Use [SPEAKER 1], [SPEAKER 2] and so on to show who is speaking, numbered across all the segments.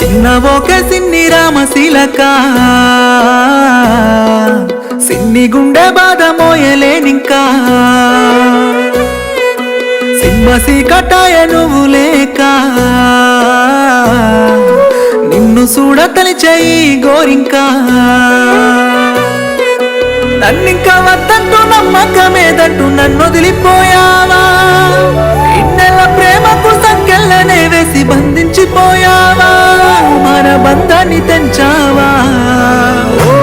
[SPEAKER 1] చిన్నవోక సిన్ని రామశీలక సిన్ని గుండె బాధ మోయలేనింకా. సింహసి కటాయ నువ్వు లేక నిన్ను చూడతలి చెయ్యి గోరింక. నన్నింక వద్దంటూ నమ్మకమేదంటూ నన్ను వదిలిపోయావా? ఇన్నెల ప్రేమకు సంకెళ్ళనే వేసి బంధించిపోయావా? మన బంధాన్ని తెంచావా? ఓ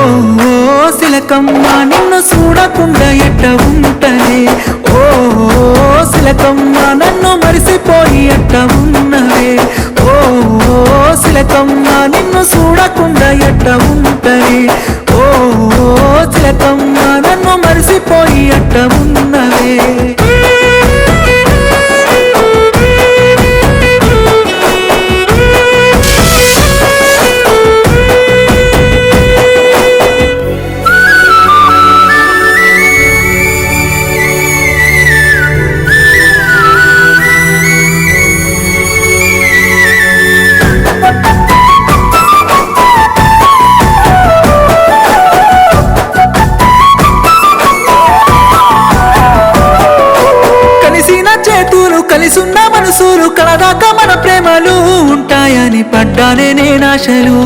[SPEAKER 1] సిలకమ్మ నిన్ను చూడకుండా ఎట్ట ఉంటనే సిలకమ్మ నన్ను మరిసిపోయి అట్ట ఉన్నవే. ఓ సిలకమ్మ నిన్ను చూడకుండా ఎట్ట ఉంటనే కలిసున్న మనసులు కలదాకా మన ప్రేమలు ఉంటాయని పడ్డానే నేనాశలు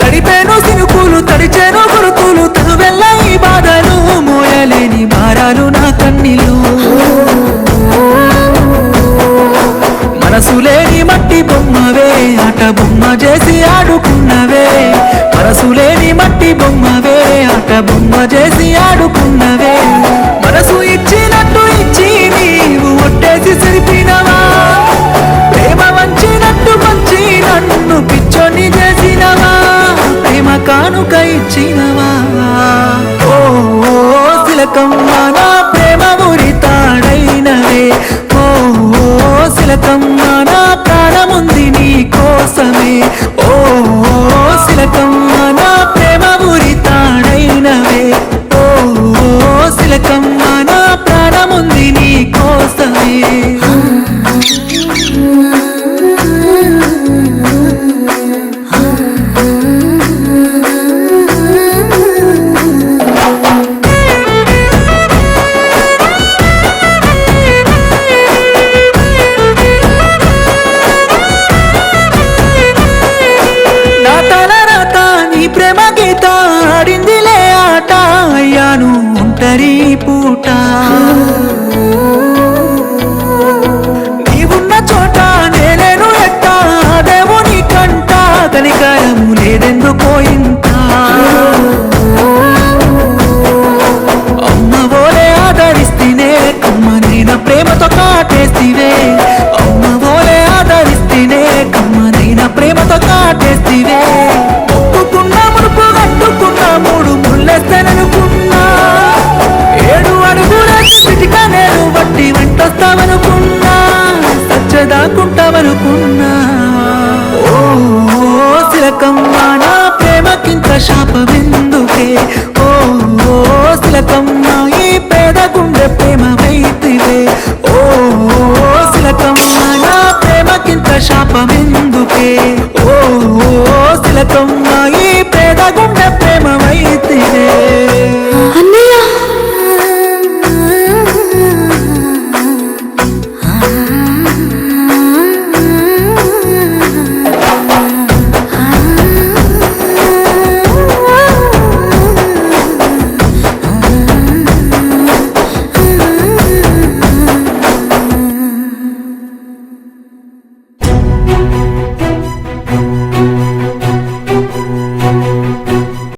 [SPEAKER 1] తడిపేను సినుకులు తడిచేను గురుతులు తనువెల్ల ఈ బాధలు మోయలేని భారాలు నా కన్నీళ్ళు. మనసు లేని మట్టి బొమ్మవే ఆట బొమ్మ చేసి ఆడుకున్నవే. మనసు లేని మట్టి బొమ్మ సిలకమ్మ నా దాకుంటావనుకున్నా ఓ తిలకమ్మా నా ప్రేమకింత శాపమెందుకే? ఓ తిలకమ్మా ఈ పేద గుండె ప్రేమ వైతివే ఓ తిలకమ్మా నా ప్రేమకింత శాపమెందు